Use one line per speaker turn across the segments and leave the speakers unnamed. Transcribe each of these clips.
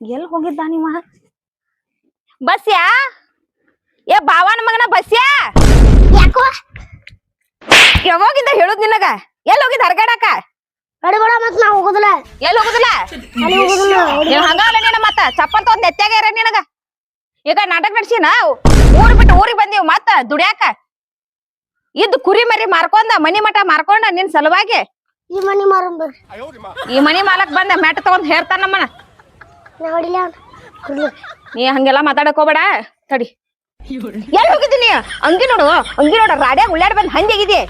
ಎಲ್ಲಿ ಹೋಗಿದ್ದ ನಿಮ್ಮ ಬಸ್ಯಾ? ಏ ಬಾವನ ಮಗನ ಬಸ್ಯಾ?
ಯಾಕೋ?
ಯಾವಾಗಿಂದ ಹೇಳುದ್ ನಿನಗ? ಎಲ್ಲಿ ಹೋಗಿದ್ ಹರ್ಗಾಡಕ
ಬೇಡ ಮತ್ ನಾ ಹೋಗುದಿಲ್ಲ.
ಎಲ್ಲಿ ಹೋಗುದಿಲ್ಲ? ನೀವ್ ಹಂಗಲ್ಲ ನೀನ ಮತ್ತ ಚಪ್ಪಲ್ ತಗೊಂಡ್ ನೆತ್ತಾಗ ಇರ ನಿನಗ. ಈಗ ನಾಟಕ ನಡ್ಸಿನ ಊರ್ ಬಿಟ್ಟು ಊರಿಗೆ ಬಂದೀವಿ ಮತ್ತ ದುಡ್ಯಾಕ? ಇದ್ ಕುರಿ ಮರಿ ಮಾರ್ಕೊಂಡ ಮನಿ ಮಠ ಮಾರ್ಕೊಂಡ ನಿನ್ ಸಲುವಾಗಿ?
ಈ ಮನಿ ಮಾರ
ಈ ಮನಿ ಮಾಲಕ್ ಬಂದ ಮೆಟ್ ತಗೊಂಡ್ ಹೇರ್ತಾನ ನಮ್ಮನ
ನಾ ಹೊಡಿಲ್ಲ ಅವ್ನ. ಹೊಡಿಲಿ.
ನೀ ಹಂಗೆಲ್ಲ ಮಾತಾಡಕ್ ಹೋಗ್ಬೇಡ. ತಡಿ. ಎಲ್ಲಿ ಹೋಗಿದ್ದೀನಿ ಅಂಗಿ ನೋಡು ಅಂಗಿ ನೋಡು ರಾಡ್ಯಾಗ ಉಳ್ಳಾಡ್ ಬಂದ್ ಹಂಗಿಗಿದೆ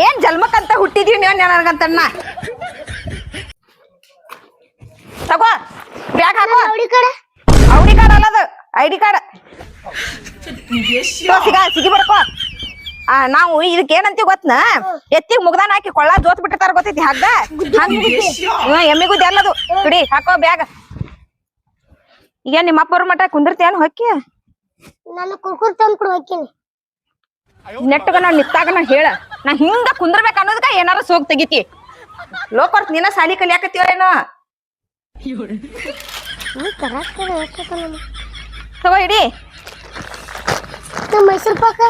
ಏನ್ ಜನ್ಮಕ್ಕಂತ ಹುಟ್ಟಿದೀವಿ ನೀವು ನನಗಂತಣ್ಣ ತಗೋ ಬ್ಯಾಗ್ ಹಾಕೋ. ಐಡಿ ಕಾರ್ಡ್ ಅಲ್ಲದು ಐಡಿ ಕಾರ್ಡ್. ಸಿಗ ಸಿಗಿ ಬಡ್ಕೋ ಆ ನಾವು ಇದಕ್ಕೆ ಏನಂತೀವಿ ಗೊತ್ತನ? ಎತ್ತಿಗೆ ಮುಗ್ದಾನ ಹಾಕಿ ಕೊಳ್ಳ ಜೋತ್ ಬಿಟ್ಟಿರ್ತಾರ ಗೊತ್ತೈತಿ ಹಗ್ಗ? ಹಂಗ ಎಲ್ಲದು ಬಿಡಿ ಹಾಕೋ ಬ್ಯಾಗ್. ಈಗ ನಿಮ್ಮ ಅಪ್ಪರ ಮಠ ಕುಂದಿರ್ತೇನು ಹೊಕ್ಕಿ?
ನಾನು ಕುರ್ಕುರ್ ತಂದ್ ಕೊಡು ಹೋಗ್ತೀನಿ
ನೆಟ್ಟಗ ನಾ ನಿತ್ತಾಗ ನಾ ಹೇಳ. ನಾ ಹಿಂಗ ಕುಂದ್ರಬೇಕು ಅನ್ನೋದಕ್ಕ ಏನಾರ ಸೋಗ್ ತೆಗಿತಿ. ಲೋಕರ್ತ್ ನೀನ ಸಾಲಿ ಕಲಿಯಾಕತ್ತೀವ ಏನೋ?
ಹ್ಞೂ ಕರಾಕ್ ಎಷ್ಟು ನಮ್ಮ
ತಗೋ ಇಡಿ.
ನಮ್ಮ ಮೈಸೂರು ಪಾಕ.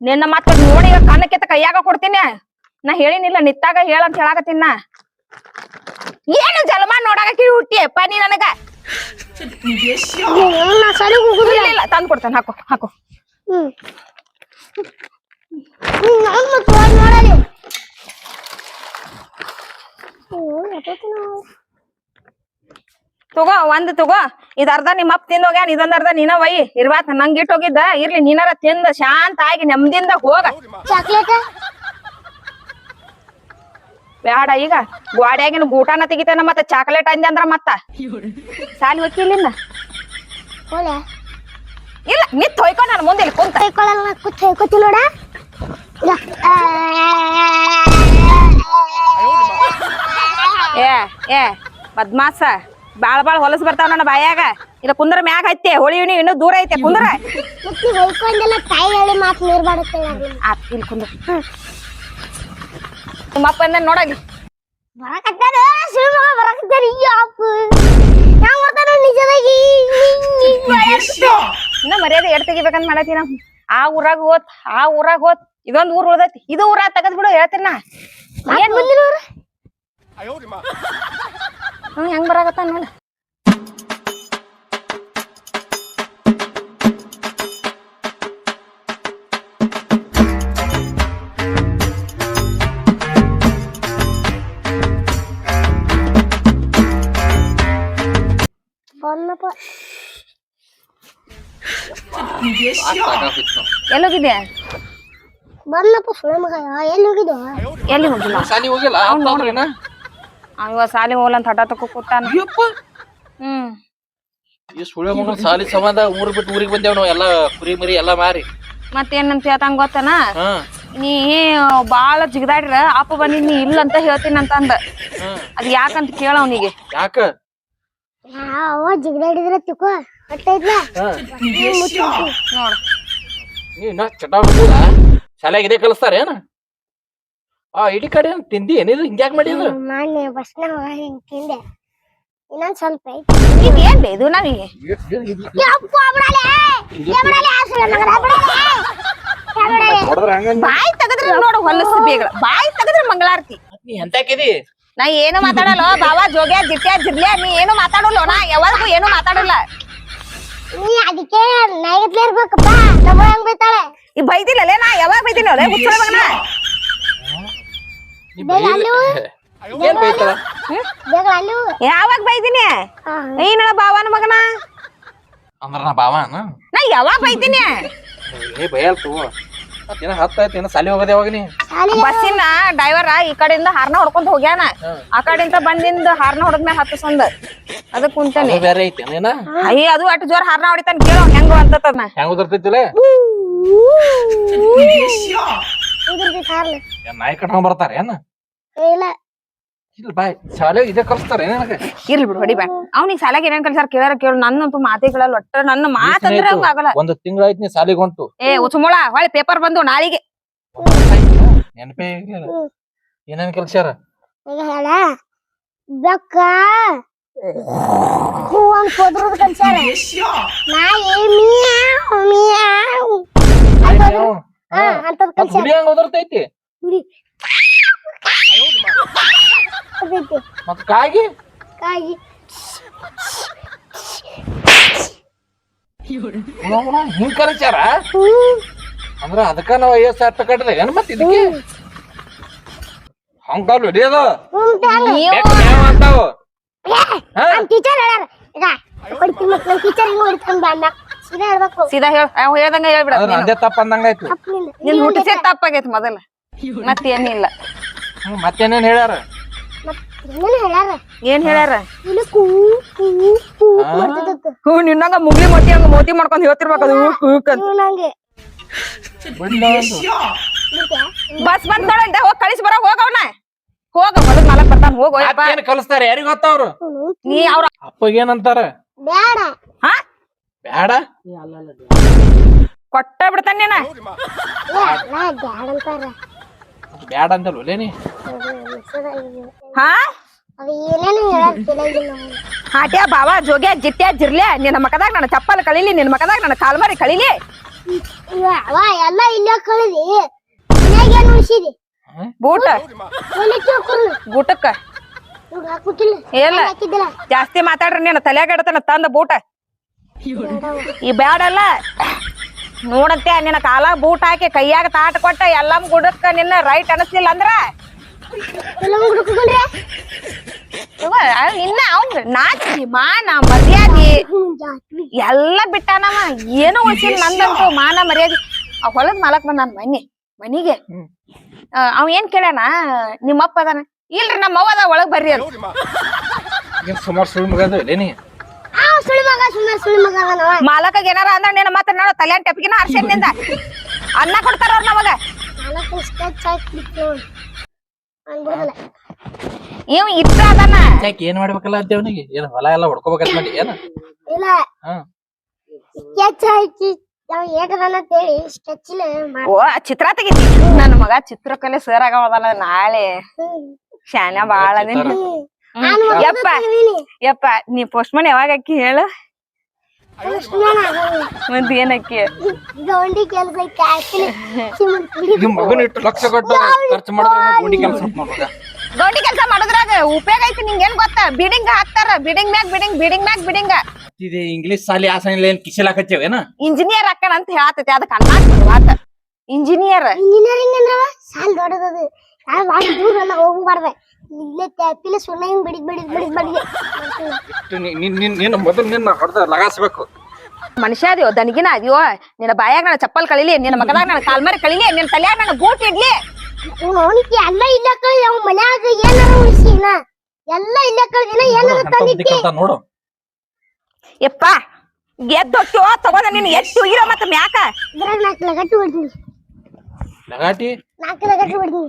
ನಿನ್ನ ಮತ್ತ ನೋಡಿ ಕಣ್ಣಕ್ಕೆತ್ತ ಕೈಯಾಗ ಕೊಡ್ತೀನಿ. ನಾ ಹೇಳಿನಿಲ್ಲ ನಿತ್ತಾಗ ಹೇಳ ಅಂತ ಹೇಳಾಕತ್ತೀನ. ಏನು ಜಲಮ ನೋಡಾಕ ಕಿವಿ ಹುಟ್ಟಿಯಪ್ಪ ನೀ ನನಗ?
ನಾ ಸಾಲಿಗೆ ಹೋಗುದಿಲ್ಲ?
ಇಲ್ಲ ತಂದ್ ಕೊಡ್ತೇನೆ ಹಾಕೋ ಹಾಕೋ.
ಹ್ಮ್. ನಾನು ಮತ್ತೆ ನೋಡಲಿ? ಓ ನಾವು
ತಗೋ ಒಂದ್ ತಗೋ ಇದ್ ಅರ್ಧ ನಿಮ್ಮ ಅಪ್ಪ ತಿಂದ ಹೋಗ್ಯಾನ ಇದೊಂದ್ ಅರ್ಧ ನೀನ ಒಯ್ ಇರ್ವಾತ್ ನಂಗೆ ಇಟ್ ಹೋಗಿದ್ದ ಇರ್ಲಿ ನೀನಾರ ತಿಂದ ಶಾಂತ ಆಗಿ ನೆಮ್ಮದಿಂದ ಹೋಗ
ಚಾಕ್ಲೇಟ್
ಬ್ಯಾಡ ಈಗ ಗ್ವಾಡ್ಯಾಗಿನ ಗೂಟಾನ ತೆಗಿತೇನ ಮತ್ತ ಚಾಕ್ಲೇಟ್ ಅಂದೆ ಅಂದ್ರ ಮತ್ತ ಸಾಲಿ
ಹೋಲೆ
ಇಲ್ಲ ನಿತ್ ಹೊಯ್ಕೊ ನಾನು ಮುಂದೆ ಇಲ್ಲಿ ಕುಂತ
ಕುತ್ ನೋಡ
ಏ ಏ ಬದ್ಮಾಸ ಬಾಳ್ ಬಾಳ ಹೊಲಸ್ ಬರ್ತಾವ ನನ್ನ ಬಾಯಾಗ. ಇಲ್ಲ ಕುಂದ್ರ ಮ್ಯಾಗ ಐತೆ ಹೋಳಿ ಹುಣಿ ಇನ್ನೂ ದೂರ ಐತೆ ಕುಂದ್ರ.
ಹೊಯ್ಕೊಂಡೆಲ್ಲ ತಾಯಿ ಹೇಳಿ ಮಾತು ನೀರ್ ಬಾಡುತ್ತೆ
ಆತ್ ಇಲ್ಲಿ ಕುಂದ್ರ. ನಿಮ್ಮ ಅಪ್ಪ ಅಂದ ನೋಡಲಿ
ಬರಕತ್ತಾರ ಸಿನಿಮಾ ಬರಕತ್ತಾರ ಈ ಅಪ್ಪ ಯಾವ ಮಾಡ್ತಾನ ನಿಜವಾಗಿ.
ಇನ್ನ ಮರ್ಯಾದೆ ಎಡ್ ತೆಗಿಬೇಕಂತ ಮಾಡತ್ತಿ ನಾವು. ಆ ಊರಾಗ ಹೋತ್ ಆ ಊರಾಗ ಹೋತ್. ಇದೊಂದ್ ಊರ್ ಉಳ್ದೈತಿ. ಇದು ಊರ ತಗದ್ ಬಿಡು ಹೇಳ್ತೀನಿ ನಾ. ಏನ್
ಬಂದಿರೋರು?
ಹ್ಮ್ ಹೆಂಗ್ ಬರಾಕತ್ತ ನೋಡ
ಬಂದಪ್ಪ
ಎಲ್ಲೋಗಿದ್ದೆ
ಬಂದಪ್ಪ ಸುಳ್ಳ ಮಗ ಎಲ್ಲಿ ಹೋಗಿದ್ವ
ಎಲ್ಲಿ ಹೋಗಿಲ್ಲ
ಸಾಲಿ ಹೋಗಿಲ್ಲ
ಅವ ಸಾಲಿ ಹೋಗ್ಲಂತ ಅಂತ ಹಠ ತಕೋ ಕೂತಾನ.
ಅಯ್ಯಪ್ಪ
ಹ್ಮ್.
ಈ ಮಗನ ಸಾಲಿ ಸಂಬಂಧ ಊರ್ ಬಿಟ್ಟು ಊರಿಗೆ ಬಂದೇವ್ ನಾವು ಎಲ್ಲಾ ಕುರಿ ಮರಿ ಎಲ್ಲಾ ಮಾರಿ.
ಮತ್ತೇನಂತ ಹೇಳ್ತಂಗ ಗೊತ್ತನ?
ಹಾ.
ನೀ ಬಾಳ ಜಿಗದಾಡ್ರ ಅಪ್ಪ ಬಂದಿ ನೀ ಇಲ್ಲ ಅಂತ ಹೇಳ್ತೀನಿ ಅಂತ ಅಂದ ಅದ್ ಯಾಕಂತ ಕೇಳ ಅವನಿಗೆ.
ಯಾಕ?
ಅವ ಜಿಗದಾಡಿದ್ರ ತಿಕ್ಕೋ ಹೊಟ್ಟೈತ್ಲ
ನೋಡ.
ನೀ ಇನ್ನ ಚಟ ಬಿಟ್ಟಿಲ್ಲ ಶಾಲ್ಯಾಗ ಇದೇ ಕಲಿಸ್ತಾರ ಏನ ಆ ಇಡಿ ಕಡೆ ತಿಂದಿ? ಏನಿದು? ಹಿಂಗ್ಯಾಕ್ ಮಾಡಿದ್ರು
ಮಾನ್ಯ ಬಸ್ನ ಹಿಂಗ್ ತಿಂದೆ. ಇನ್ನೊಂದ್ ಸ್ವಲ್ಪ ಐತಿ
ಇದ್ ಏನ್ ಇದು ನಮಗೆ?
ಯಪ್ಪ ಬಿಡಲೆ! ಬಿಡಲೆ ಸುಳ್ಳ ಮಗನ ಬಿಡಲೆ!
ಬಾಯಿ ತೆಗದ್ರ ನೋಡು ಹೊಲಸು ಬೇಗ. ಬಾಯಿ ತೆಗದ್ರ ಮಂಗಳಾರತಿ.
ನೀ ಎಂತಾಕಿದಿ
ನಾ ಏನು ಮಾತಾಡಲ್ಲ ಬಾವಾ ಜೋಗ್ಯ ಜಿಟ್ಯ ಜಿರ್ಲ್ಯ ನೀ ಏನು ಮಾತಾಡಲ್ಲ ನಾ ಯಾವಾಗೂ ಏನು ಮಾತಾಡಲ್ಲ.
ನೀ ಅದಕ್ಕೆ ನೈಗತ್ಲೆ ಇರ್ಬೇಕಪ್ಪ ನಮ್ಮ ಹೆಂಗ್ ಬೈತಾಳೆ?
ಈ ಬೈದಿಲ್ಲಲೇ ನಾ ಯಾವಾಗ ಬೈದಿಲ್ಲ ಹುಚ್ಚಳ ಮಗನ.
ಏನ್ ಬೈತಾಳ.
ಬೇಗ ಅಲ್ಲಿ?
ಯಾವಾಗ ಬೈದಿನಿ? ಏನ ಬಾವನ ಮಗನ?
ಅಂದ್ರ ನಾ ಬಾವನ
ನಾ ಯಾವಾಗ ಬೈದಿನಿ?
ಏ ಬೈಯಲ್ ತಗೋ ಏನ ಹತ್ತಾಯ್ತು ಏನ ಸಾಲಿ ಹೋಗದೆ ಯಾವಾಗ ನೀ?
ಬಸ್ಸಿನ ಡ್ರೈವರ ಈ ಕಡೆಯಿಂದ ಹಾರ್ನ ಹೊಡ್ಕೊಂತ ಹೋಗ್ಯಾನ. ಆ ಕಡೆಯಿಂದ ಬಂದಿಂದ ಹಾರ್ನ ಹೊಡದ್ಮೇಲೆ ಹತ್ತಸಂದ ಅದಕ್ಕೆ ಕುಂತಾನೆ.
ಅದು ಬೇರೆ ಐತಿ ಏನ?
ಅಯ್ಯ ಅದು ಅಟ್ ಜೋರ್ ಹಾರ್ನ ಹೊಡಿತಾನ ಕೇಳೋ ಹೆಂಗು ಅಂತತನ
ಹೆಂಗ ಉದರ್ತಿದ್ದಿಲ್ಲ ನಾಯಿ ಕಟ್ಕೊಂಡ್ ಬರ್ತಾರ ಏನ?
ಇಲ್ಲ.
ಇಲ್ಲ ಬಾಯ್ ಶಾಲೆ ಇದೇ ಕಲಿಸ್ತಾರೆ ನನಗೆ?
ಇರ್ಲಿ ಬಿಡು ಹೊಡಿ ಬ್ಯಾಡ ಅವ್ನಿಗೆ ಸಾಲಾಗ ಏನೇನ್ ಕಲ್ಸಾರ ಕೇಳಾರ ಕೇಳು ನನ್ನಂತೂ ಮಾತೇ ಕೇಳಲ್ಲ ಒಟ್ಟ ನನ್ನ ಮಾತಂದ್ರೆ ಹಂಗ ಆಗಲ್ಲ.
ಒಂದು ತಿಂಗಳಾಯ್ತು ನೀ ಸಾಲಿಗೆ ಹೊಂಟು.
ಏ ಉಸುಮುಳ ಹೊಳ್ಳಿ ಪೇಪರ್ ಬಂದು ನಾಳಿಗೆ.
ನೆನಪೇ ಆಗಿಲ್ಲ ಏನೇನ್ ಕಲ್ಸ್ಯಾರ?
ಈಗ ಹೇಳ. ಬೆಕ್ಕ. ಹೂ ಅಂತ ಹೋದ್ರದ್ ಕಲ್ಸ್ಯಾರ. ನಾಯಿ ಮಿಯಾವ್ ಮಿಯಾವ್.
ಯಾವ?
ಹಾ ಅಂತದ್
ಮತ್ತ್
ಕಲ್ಸ್ಯಾರ.
ಹುಲಿ ಹಂಗ ಒದರ್ತೈತಿ
ಹುಲಿ. ಅದೈತಿ
ಕಾಗಿ? ಕಾಗಿ. ಹಿಂಗ್
ಹ್ಮ್
ಅಂದ್ರ ಅದಕ್ಕ ನಾವ್ ಐವತ್ ಸಾವಿರ ರೂಪಾಯಿ ಕಟ್ಟದ ಏನ್ ಮತ್ ಇದಕ್ಕೆ? ಹಂಗಲ್ ಹಿಡಿಯೋದ ಅಂತಾವ.
ಸೀದಾ ಹೇಳ್ಬೇಕು
ಸೀದಾ ಹೇಳ ಅವ್ ಹೇಳ್ದಂಗ ಹೇಳ್ಬಿಡ
ನಂದೇ ತಪ್ಪ ಅಂದಂಗಾಯ್ತು.
ನಿನ್ ಹುಟ್ಟಿಸೇ ತಪ್ಪಾಗೈತಿ ಮೊದಲ. ಮತ್ತೇನಿಲ್ಲ.
ಹ್ಮ್ ಮತ್ತೇನೇನ್ ಹೇಳ್ಯಾರ?
ಮತ್
ಏನ್ ಹೇಳ್ಯಾರ? ಹ್ಞೂ ನಿನ್ನಂಗ ಮುಗ್ಲಿ ಮೊಟ್ಟಿ ಹಂಗ ಮೋತಿ ಮಾಡ್ಕೊಂಡ್ ಹೇಳ್ತಿರ್ಬೇಕು ಅದು ಹೂಕ್ ಹೂಕ್ ಅಂತ.
ಇವ್ ನಂಗೆ.
ಬಿಡ್ಲ ಒಂದು.
ಬಸ್ ಬಂದ ಹೋಗ್ ಕಳಿಸಿ ಬರ ಹೋಗ ಅವನ. ಹೋಗ ಹೊಲದ್ ಮಾಲಕ್ ಬರ್ತಾನ ಹೋಗ
ಮತ್ತೇನ್ ಕಲಿಸ್ತಾರ? ಯಾರಿಗ ಗೊತ್ತವ್ರು
ನೀ ಅವ್ರ
ಅಪ್ಪಗೇನಂತಾರ
ಬ್ಯಾಡ.
ಹಾ?
ಬೇಡ
ಕೊಟ್ಟ
ಬಿಡ್ತಾನೇನ ಬ್ಯಾಡ ಅಂತಾರ.
ಬ್ಯಾಡ ಅಂತಲ್ ಒಲೇನಿ
ಹಾ? ಹಾಟ್ಯಾ ಬಾವ ಜೋಗ್ಯ ಜಿಟ್ಟ್ಯಾ ಜಿರ್ಲೆ ನಿನ್ನ ಮಕದಾಗ ನನ್ನ ಚಪ್ಪಲ್ ಕಳಿಲಿ ನಿನ್ನ ಮಕದಾಗ ನನ್ನ ಕಾಲ್ಮರಿ ಕಳಿಲಿ.
ಎಲ್ಲ ಇಲ್ಲೇ ಕಳಿದಿ. ಉಳಿಸಿದಿ?
ಬೂಟ. ಬೂಟಕ್ಕ. ಜಾಸ್ತಿ ಮಾತಾಡ್ರಿ ನೀನು ತಲೆಯಾಗ ಇಡ್ತಾನ ತಂದ ಬೂಟ. ಈ ಬ್ಯಾಡಲ್ಲ. ನೋಡಂತೆ ನಿನ್ನ ಕಾಲ ಬೂಟ್ ಹಾಕಿ ಕೈಯಾಗ ತಾಟ ಕೊಟ್ಟ ಎಲ್ಲಮ್ ಗುಡಕ್ಕ ನಿನ್ನ ರೈಟ್ ಅನಿಸ್ಲಿಲ್ಲ ಅಂದ್ರ? ಇನ್ನ ಅವ್ನ್ ನಾಚಿ ಮಾನ ಮರ್ಯಾದಿ ಎಲ್ಲ ಬಿಟ್ಟಾನವ. ಏನು ಉಳಿಸಿಲ್ಲ ನಂದಂತು ಮಾನ ಮರ್ಯಾದಿ. ಆ ಹೊಲದ ಮಾಲಕ್ ಬಂದ ಮನ್ನಿ ಮನೆ ಮನಿಗೆ. ಅವ್ ಏನ್ ಕೇಳ್ಯಾನ? ನಿಮ್ಮಪ್ಪ ಅದಾನ. ಇಲ್ರಿ ನಮ್ಮ ಅವ್ವ ಅದ ಒಳಗ್ ಬರ್ರಿ ಅಂತ.
ಏನ್ ಸುಮಾರು ಸುಳ್ಳು
ಸುಳಿ ಮಗ ಸುಮ್ಮನೆ ಸುಳಿ ಮಗ ಅದನವ
ಮಾಲಕಗ್ ಏನಾರ ಅಂದ್ರ ನೀನು ಮತ್ತೆ ನೋಡು ತಲೆ ಟೆಪ್ಗಿನ ಅರ್ಶನಿಂದ ಅನ್ನ ಕೊಡ್ತಾರ ಅವ್ರ ನಮಗ.
ನಾಲ್ಕು ಸ್ಕೆಚ್
ಇವ್ ಇಷ್ಟ ಅದಾನ.
ಯಾಕೆ ಏನ್ ಮಾಡ್ಬೇಕಲ್ಲ ಅಂತ ಅವನಿಗೆ? ಏನ್ ಹೊಲ ಎಲ್ಲ ಹೊಡ್ಕೋಬೇಕಂತ ಮಾಡಿ ಏನ?
ಇಲ್ಲ.
ಹಾ.
ಸ್ಕೆಚ್ ಹಾಕಿ ಅಂತೇಳಿ ಮಾಡ
ಓ ಚಿತ್ರ ತೆಗಿತಿ. ನನ್ನ ಮಗ ಚಿತ್ರಕಲೆ ಸರ್ ಆಗವದಲ್ಲ ನಾಳೆ. ಶಾನ್ಯ ಬಾಳ ಅದೇನಿ. ಯಪ್ಪ. ಯಪ್ಪ ನೀ ಪೋಸ್ಟ್ ಮನ್ ಯಾವಾಗ ಅಕ್ಕಿ ಹೇಳು? ಮತ್ ಏನ್ ಅಕ್ಕಿ
ಗೌಂಡಿ ಕೆಲಸ ಮಾಡುದ್ರಾಗ
ನಿಮ್ ಮಗನ ಇಟ್ಟು ಲಕ್ಷ ಕೊಟ್ಟು ಖರ್ಚು ಮಾಡಿದ್ರೆ ಗೋಂಡಿ ಕೆಲಸ
ಗೌಂಡಿ. ಕೆಲಸ ಮಾಡೋದ್ರಾಗ ಉಪಯೋಗ ಐತಿ ನಿಂಗೆ ಏನ್ ಗೊತ್ತ? ಬಿಡಿಂಗ್ ಹಾಕ್ತಾರ ಬಿಡಿಂಗ್ ಮ್ಯಾಗ್ ಬಿಡಿಂಗ್ ಬಿಡಿಂಗ್ ಮ್ಯಾಗ್ ಬಿಡಿಂಗ್.
ಇದು ಇಂಗ್ಲಿಷ್ ಸಾಲಿ ಆಸನ ಏನ್ ಕಿಶಲ್ ಹಾಕತ್ತೇವೇನ
ಇಂಜಿನಿಯರ್ ಹಾಕಣ ಅಂತ ಹೇಳತೈತಿ ಅದಕ್ಕೆ ಅನ್ನ ಮಾತ ಇಂಜಿನಿಯರ್
ಇಂಜಿನಿಯರಿಂಗ್ ಅಂದ್ರವ? ಸಾಲ್ ದೊಡ್ಡದದು. ನಾನು ಭಾಳ ದೂರ ಎಲ್ಲ ಹೋಗ್ಬಾರ್ದೆ ಇಲ್ಲೇ ಟ್ಯಾಪಿಲೆ ಸುಮ್ಮನೆ ಹಿಂಗ್ ಬಿಡಿಗ್ ಬಿಡಿಗ್ ಬಿಡಿಗ್ ಬಿಡಿಗೆ.
ನಿನ್ನ ಮೊದಲು ನಿನ್ನ ಹೊಡೆದ ಲಗಾಸ್ಬೇಕು.
ಮನುಷ್ಯ ಅದ್ಯೋ ದನಿಗಿನ ಅದಿಯೋ ನಿನ್ನ ಬಾಯಾಗ ನನ್ನ ಚಪ್ಪಲ್ ಕಳಿಲಿ ನಿನ್ನ ಮಗದಾಗ ನನ್ನ ಕಾಲ್ಮಾರಿ ಕಳಿಲಿ ನಿನ್ನ ತಲೆಯಾಗ ನನ್ನ ಬೂಟ್ ಇಡ್ಲಿ.
ಅವನಿಗೆ ಎಲ್ಲ ಇಲ್ಲ ಕಳ್ದಿ ಅವ್ ಮನ್ಯಾಗ ಏನಾರ ಉಳಿಸಿನ. ಎಲ್ಲ ಇಲ್ಲ ಕಳ್ದಿನ ಏನಾರ ತಂದಿಟ್ಟಿ
ನೋಡು.
ಯಪ್ಪ ಎದ್ದು ಹೊಟ್ಟೋ ತಗೊಂಡ ನೀನು ಎದ್ದು ಇರೋ ಮತ್ತೆ ಮ್ಯಾಕ.
ಇದ್ರಾಗ ನಾಲ್ಕು ಲಗಟ್ಟಿ ಹೊಡ್ತೀನಿ
ಲಗಾಟಿ
ನಾಲ್ಕು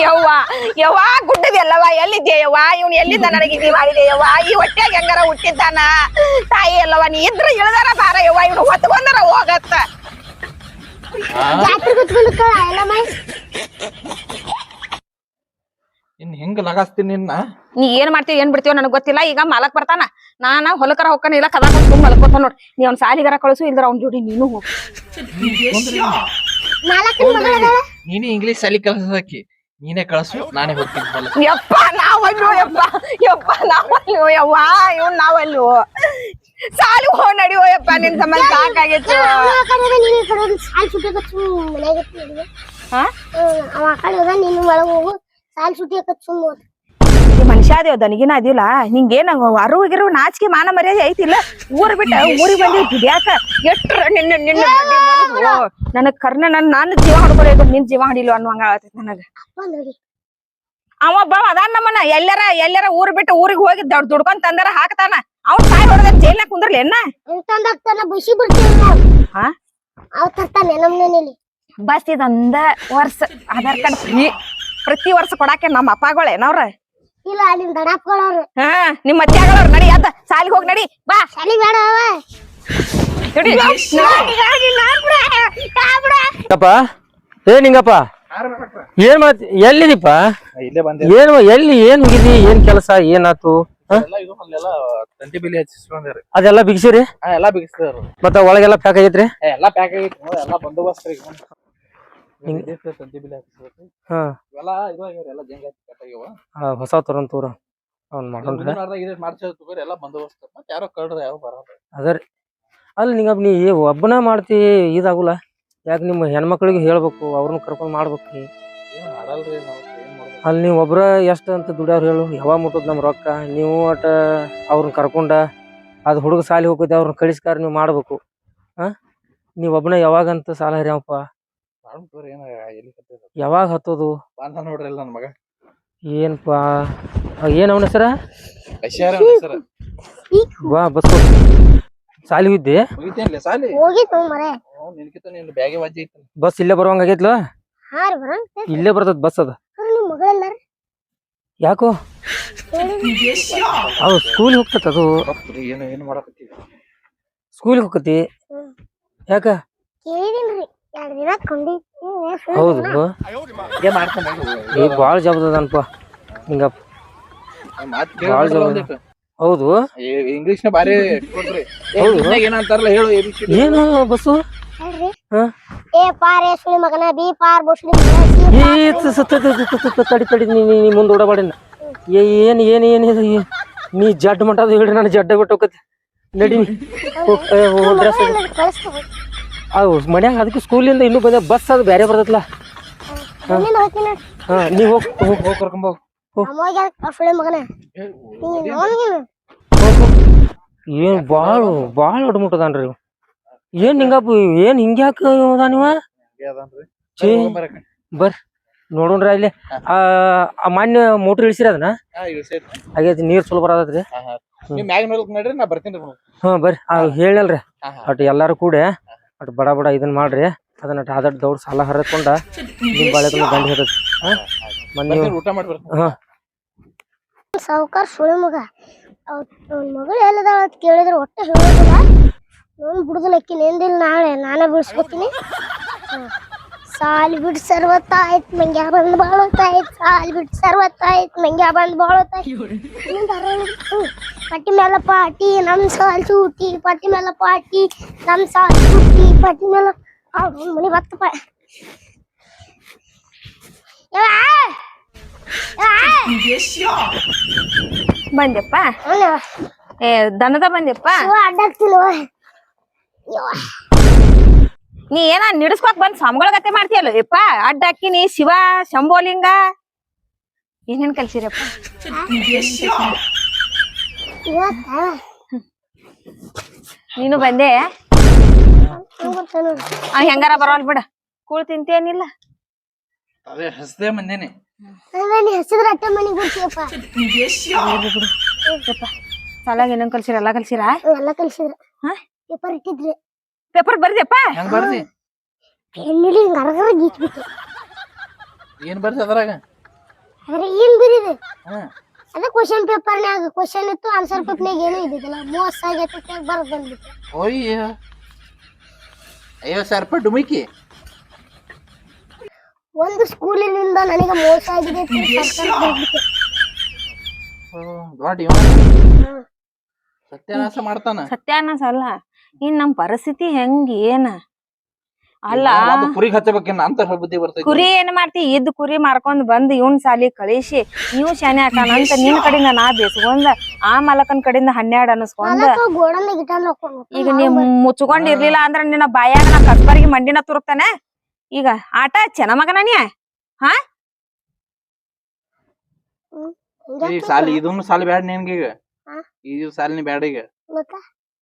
ಯವ್ವ ಯವ್ವ ಗುಡ್ಡದೆಲ್ಲವ ಎಲ್ಲಿದ್ದೆ ಯವ್ವ ಇವ್ನು ಎಲ್ಲಿದ್ದ ನನಗೆ ಇದು ಮಾಡಿದೆ ಯವ್ವ ಈ ಹೊಟ್ಟೆಗೆ ಹೆಂಗಾರ ಹುಟ್ಟಿದ್ದಾನ ತಾಯಿ ಅಲ್ಲವ ನೀ ಇದ್ರ ಇಳ್ದಾರ ಬಾರ ಯವ್ವ ಇವ್ನು ಹೊತ್ಕೊಂಡಾರ ಹೋಗತ್ತ
ಜಾತ್ರೆ ಕುತ್ಕೊಂಡು ಕಳ ಎಲ್ಲ ಮೈ
ಇನ್ ಹೆಂಗ್ ಲಗಾಸ್ತೀನಿ ನಿನ್ನ?
ನೀ ಏನ್ ಮಾಡ್ತೀವಿ ಏನ್ ಬಿಡ್ತೀವೋ ನನಗ್ ಗೊತ್ತಿಲ್ಲ. ಈಗ ಮಾಲಕ್ ಬರ್ತಾನ. ನಾನ ಹೊಲಕರ ಹೋಗ್ತಾನ ಇಲ್ಲ ಕದ ತುಂಬ ಮಲ್ಕೋತ ನೋಡ್. ನೀ ಅವ್ನ ಸಾಲಿಗರ ಕಳಿಸು ಇಲ್ದ್ರ ಅವ್ನ ಜೋಡಿ ನೀನು ಹೋಗು.
ನೀನೇ ಇಂಗ್ಲಿಷ್ ಸಾಲಿ ಕಲ್ಸದಾಕಿ ನೀನೇ ಕಳ್ಸು ನಾನೇ ಹೋಗ್ತೀನಿ ಹೊಲ
ಯಪ್ಪ ನಾವಲ್ಲೋ ಯಪ್ಪ ಯಪ್ಪ ನಾವಲ್ಲೋ ಯವ್ವ ಇವ್ನ್ ನಾವಲ್ಲೋ. ಸಾಲಿ ಹೋಗ್ ನಡಿಯೋ ಯಪ್ಪ ನಿನ್ ಸಂಬಂಧ ಸಾಕಾಗಿತ್ತು.
ಹೋಗಿ.
ಹಾ
ಅವ ಆ? ಕಡೆ ಹೋದ ನೀನು ಒಳಗೆ ಹೋಗು. ಸಾಲ್ ಸುದ್ದಿ
ಈ ಮನುಷ್ಯ ಅದೇವ್ ದನಿಗಿನ ಅದಿಲ್ಲ. ನಿಂಗೇನ ಅರುಗಿರು ನಾಚಿಕೆ ಮಾನ ಮರ್ಯಾದೆ ಐತಿಲ್ಲ? ಊರ್ ಬಿಟ್ಟ ಊರಿಗೆ ಬಂದಿ ದುಡ್ಯಾಕ ಎಷ್ಟ್ರ ನಿನ್ನ ನಿನ್ನ. ನನಗ್ ಕರ್ನ ನನ್ ನನ್ನ ಜೀವ ಹೊಡ್ಕೊಳ್ ನಿನ್ ಜೀವ ಹೊಡಿಲು ಅನ್ನುವಂಗ ಆಗತೈತಿ ನನಗ. ಅವ ಬಾ ಅದಾನ ನಮ್ಮನ ಎಲ್ಲಾರ ಎಲ್ಲಾರ ಊರ್ ಬಿಟ್ಟು ಊರಿಗೆ ಹೋಗಿ ದೊಡ್ಡ ದುಡ್ಕೊಂಡ್ ತಂದಾರ ಹಾಕ್ತಾನ. ಅವ್ನ್ ತಾಯಿ ಹೊಡೆದ ಜೈಲ ಕುಂದ್ರಲಿ ಎನ್ನ
ಎಂತಂದ ಆಗ್ತಾನ ಬಸಿ ಅವ್ ತರ್ತಾನೆ
ಬಸ್ ಇದೊಂದ ವರ್ಷ. ಆಧಾರ್ ಕಾರ್ಡ್ ಫ್ರೀ ಪ್ರತಿ ವರ್ಷ ಕೊಡಾಕೆ ನಮ್ಮ ಅಪ್ಪಗಳೇನವ್ರ
ಇಲ್ಲ ನಿಮ್ ದಡಾಪ್ಗಳವ್ರು
ಹಾ ನಿಮ್ಮ ಅತ್ಯಾಗಳವ್ರ ನಡಿ ಅದ ಸಾಲಿಗೆ ಹೋಗಿ ನಡಿ ಬಾ.
ಶಾಲಿ ಬೇಡ
ಅಪ್ಪ ಏ ನಿಂಗಪ್ಪ. ಏನ್ ಮಾತ್ ಎಲ್ಲಿದಿಪ್ಪ?
ಇಲ್ಲೇ ಬಂದೆ.
ಏನ್ ಎಲ್ಲಿ ಏನ್ ಮುಗಿದಿ ಏನ್ ಕೆಲಸ ಏನಾತು? ಹ?
ಎಲ್ಲ ಇದು ಅಲ್ಲೆಲ್ಲ ತಂತಿ ಬಿಲಿ ಹಚ್ಚಿಸ್ಕೊಂಡ್ರಿ
ಅದೆಲ್ಲ ಬಿಗಿಸಿರಿ?
ಹಾ ಎಲ್ಲಾ ಬಿಗಿಸ್ತಾರ
ಮತ್ತ ಒಳಗೆಲ್ಲ ಪ್ಯಾಕ್ ಆಗೈತ್ರಿ?
ಎಲ್ಲಾ ಪ್ಯಾಕ್ ಆಗಿತ್ತು ಎಲ್ಲಾ ಬಂದೋಬಸ್ತ್ ರೀ
ಹೊಸ ತರನ್ ತೂರ. ಅವ್ನ್ ಅದರಿ ಅಲ್ಲಿ ನಿಂಗ ನೀ ಒಬ್ಬನ ಮಾಡ್ತಿ ಇದಾಗುಲ್ಲ. ಯಾಕೆ ನಿಮ್ಮ ಹೆಣ್ಮಕ್ಳಿಗೆ ಹೇಳ್ಬೇಕು ಅವ್ರನ್ನ ಕರ್ಕೊಂಡ್ ಮಾಡ್ಬೇಕು ನೀ? ಅಲ್ಲಿ ನೀವು ಒಬ್ರ ಎಷ್ಟು ಅಂತ ದುಡಿಯವ್ರು ಹೇಳು. ಯಾವಾಗ ಮುಟ್ಟದ್ ನಮ್ ರೊಕ್ಕ? ನೀವು ಒಟ್ಟ ಅವ್ರನ್ನ ಕರ್ಕೊಂಡ ಅದು ಹುಡುಗ ಸಾಲಿ ಹೋಗಿದ್ದೆ ಅವ್ರನ್ನ ಕಳಿಸ್ಕಾರ ನೀವು ಮಾಡ್ಬೇಕು. ಹಾ? ನೀವ್ ಒಬ್ಬನ ಯಾವಾಗಂತ ಸಾಲ ಹರಿಯಪ್ಪ?
ಏನ ಎಲ್ಲಿ
ಯಾವಾಗ ಹತ್ತೋದು?
ಬಂದ ನೋಡ್ರಿ ನನ್ನ ನನ್ ಮಗ.
ಏನಪ್ಪಾ ಏನ್ ಅವನ
ಸರ ಸರ್
ಬಾ ಬಸ್ ಸಾಲಿ
ಹೋಗಿತ್ತು ಮರೆ
ನಿನ್ಕಿತ ಬ್ಯಾಗೆ ಐತಲ್ಲ.
ಬಸ್ ಇಲ್ಲೇ ಬರುವಂಗ ಆಗೈತ್ಲ?
ಹಾ ರೀ ಬರೋಣ
ಇಲ್ಲೇ ಬರ್ತದ ಬಸ್ ಅದ. ಯಾಕೋ? ಅದು ಸ್ಕೂಲ್ ಹೋಗ್ತದ ಅದು.
ಏನು ಏನು ಮಾಡಕತ್ತೀವಿ
ಸ್ಕೂಲ್ ಹೋಗತಿ ಯಾಕ? ಹೌದು
ಏನ್ ಮಾಡ್ತಾನೆ.
ಈ ಬಾಳ ಜವಾಬ್ದದನಪ್ಪ ಹಿಂಗಪ್ಪ.
ಮಾತ್
ಭಾಳ ಜನ. ಹೌದು.
ಇಂಗ್ಲಿಷ್ನ ಬಾರಿ
ಹೌದು.
ಏನಂತಾರಲ್ಲ ಹೇಳು
ಏನು ಬಸ್ಸು?
ಪಾರ್ ಎ ಸುಳಿ ಮಗನ ಬಿ ಪಾರ್
ತಡಿ ತಡಿ ನೀ ನೀ ಮುಂದೆ ಓಡಬೇಡಿನ. ಏ ಏನ್ ಏನ್ ಏನ್ ನೀ ಜಡ್ ಮಟ್ಟದ ಹೇಳ್ರಿ ನಾನು ಜಡ್ಡ ಬಿಟ್ಟು ಹೋಗತ್ತೆ ನಡಿ ಡ್ರೆಸ್ ಅವು ಮನ್ಯಾಗ ಅದಕ್ಕೆ ಸ್ಕೂಲಿಂದ ಇನ್ನೂ ಬಂದ ಬಸ್ ಅದು ಬೇರೆ ಬರ್ತೈತಲ್ಲ
ಮುಂದಿನ ಹೋಗ್ತೀನಿ
ಹಾ ನೀ ಹೋಗ್ ಹೋಗ್
ಹೋಗಿ ಕರ್ಕೊಂಬ
ಏನ್ ಬಾಳ ಬಾಳ ಇವ. ಏನ್ ಹಿಂಗಪ್ಪ ಏನ್ ಹಿಂಗ್ಯಾಕ ಅದ ನೀವ ಛೀ. ಬರ್ ನೋಡೋಣ್ರ ಇಲ್ಲಿ ಆ ಆ ಮಾನ್ಯ ಮೋಟ್ರ್ ಇಳಿಸಿರಿ ಅದನ್ನ? ಆಗೈತಿ ನೀರ್
ನಾ ಬರ್ತೀನಿ
ಹಾ ಬರ್ರಿ ಆ ಹೇಳಲ್ರಿ ಅಟ್ ಎಲ್ಲಾರು ಕೂಡ. ಅಟ್ ಬಡ ಬಡ ಇದನ್ ಮಾಡ್ರಿ. ಅದನ್ನ ಅಟ್ ಆದಟ್ ದೌಡ್ ಸಾಲ ಹರಕೊಂಡ ನಿಮ್ ಬಾಳೆ ಗಂಡ ಹತ್ತೈತಿ ಮನೆ
ಊಟ ಮಾಡಿ ಬರ್ತೀನಿ
ಹಾ.
ಸಾವುಕಾರ ಸುಳಿ ಮಗ. ಅವ್ನ ಮಗಳು ಎಲ್ಲದಾಳ ಅಂತ ಕೇಳಿದ್ರೆ ಒಟ್ಟೆ ಹೇಳೋದಿಲ್ಲ. ನಾನು ಬಿಡುದಿಲ್ಲ ಅಕ್ಕಿ ನಿಂದಿಲ್ಲ ನಾಳೆ. ನಾನೇ ಬಿಡಿಸ್ಕೊತೀನಿ. ಸಾಲಿ ಬಿಡ್ ಸರ್ವತ್ತಾಯ್ತ್ ಮಂಗ್ಯ ಬಂದ್ ಬಾಳತ್ತಾಯ್ತ್ ಸಾಲಿ ಬಿಡ್ ಸರ್ವತ್ತಾಯ್ತ್ ಮಂಗ್ಯ ಬಂದ್ ಬಾಳೋತ. ಪಟ್ಟಿ ಮೇಲೆ ಪಾಟಿ ನಮ್ ಸಾಲ್ ಸೂಟಿ ಪಟ್ಟಿ ಮೇಲೆ ಪಾಟಿ ನಮ್ ಸಾಲ್ ಸೂಟಿ ಪಟ್ಟಿ ಮೇಲೆ ಮನಿ ಬತ್ತಪ್ಪ ಅವ್ನ
ಏ ದನದ
ಬಂದ್ಯಪ್ಪ? ಅಡ್ಡಾಗ್ತಿಲ್ವ.
ನೀ ಏನ ನಿಡಿಸ್ಕೊಕ್ ಬಂದ್ ಸ್ವಾಮಿಗಳ ಗತೆ ಮಾಡ್ತೀಯಲ್ಲ? ಯಪ್ಪ ಅಡ್ಡ ಹಾಕಿನಿ ಶಿವ ಶಂಭೋಲಿಂಗ ಏನೇನ್ ಕಲ್ಸಿರಪ್ಪ ನೀನು ಬಂದೆ. ಅವ್ ಹೆಂಗಾರ ಬರೋಲ್ ಬಿಡ. ಕೂಳ್ ತಿಂತೇನಿಲ್ಲ.
ಅದೇ ಹಸ್ದೇ ಮಂದೇನೆ
ಸಾಲಾಗ ಕಲ್ಸಿರ ಎಲ್ಲಾ ಕಲ್ಸಿರ?
ಎಲ್ಲ ಕಲ್ಸಿದ್ರ.
ಹಾ?
ಪೇಪರ್ ಇಟ್ಟಿದ್ರಿ.
ಪೇಪರ್ ಬರ್ದಿಯಪ್ಪ?
ಹೆಂಗ್ ಬರ್ದಿ?
ಎಲ್ಲಿ ಗರಗರ ಗೀಚ್ಬಿಟ್ಟು
ಏನ್ ಬರ್ದಿ ಅದ್ರಾಗ?
ಆದ್ರೆ ಏನ್ ಬರೀದು
ಹ್ಮ್
ಅದೇ ಕ್ವಶನ್ ಪೇಪರ್ನ್ಯಾಗ ಕ್ವಶನ್ ಇತ್ತು ಆನ್ಸರ್ ಪೇಪರ್ನ್ಯಾಗ ಏನೂ ಇದ್ದಿದ್ದಿಲ್ಲ. ಮೂವತ್ತು ಆಗೈತೆ ಬರ್ದು ಬಂದ್ಬಿಟ್ಟು
ಅಯ್ಯೋ ಐವತ್ತು ಸಾವಿರ ರೂಪಾಯಿ ಡುಮಿಕಿ.
ಒಂದು ಸ್ಕೂಲಿನಿಂದ ನನಗೆ ಮೋಸ ಆಗಿದೆ ಅಂತ ಸರ್ಕಾರ ಬೈದ್ಬಿಟ್ಟು.
ದೊಡ್ಡ ಇವ ಸತ್ಯನಾಶ ಮಾಡ್ತಾನ.
ಸತ್ಯಾನಾಸ ಅಲ್ಲ. ಇನ್ ನಮ್ ಪರಿಸ್ಥಿತಿ ಹೆಂಗ್ ಏನ? ಅಲ್ಲ
ಅದು ಕುರಿಗೆ ಹಚ್ಚಬೇಕೇನ ಅಂತ ಬುದ್ಧಿ ಬರ್ತೈತಿ.
ಕುರಿ ಏನ್ ಮಾಡ್ತಿ? ಇದ್ ಕುರಿ ಮಾರ್ಕೊಂಡ್ ಬಂದ್ ಇವನ್ ಸಾಲಿ ಕಳಿಸಿ ನೀವು ಶಾನೆ ಹಾಕಾನ ಅಂತ ನಿನ್ ಕಡೆಯಿಂದ ನಾ ಬೇಸ್ಕೊಂಡ್ ಆ ಮಲಕನ್ ಕಡೆಯಿಂದ ಹನ್ನೆರಡ್ ಅನಸ್ಕೊಂಡ್ ಈಗ ನೀ ಮುಚ್ಕೊಂಡ್ ಇರ್ಲಿಲ್ಲ ಅಂದ್ರ ನಿನ್ನ ಬಾಯಾಗ ನಾ ಕಸ್ಬರ್ಗಿ ಮಂಡಿನ ತುರುಕ್ತಾನೆ? ಈಗ ಆಟ ಚೆನ್ನ ಮಗನ ನೀ?
ಈ ಸಾಲಿ ಇದನ್ನು ಸಾಲಿ ಬ್ಯಾಡ ನಿನ್ಗೀಗ. ಈಗ
ಹಾ?
ಇದು ಸಾಲಿನ ಬ್ಯಾಡ ಈಗ.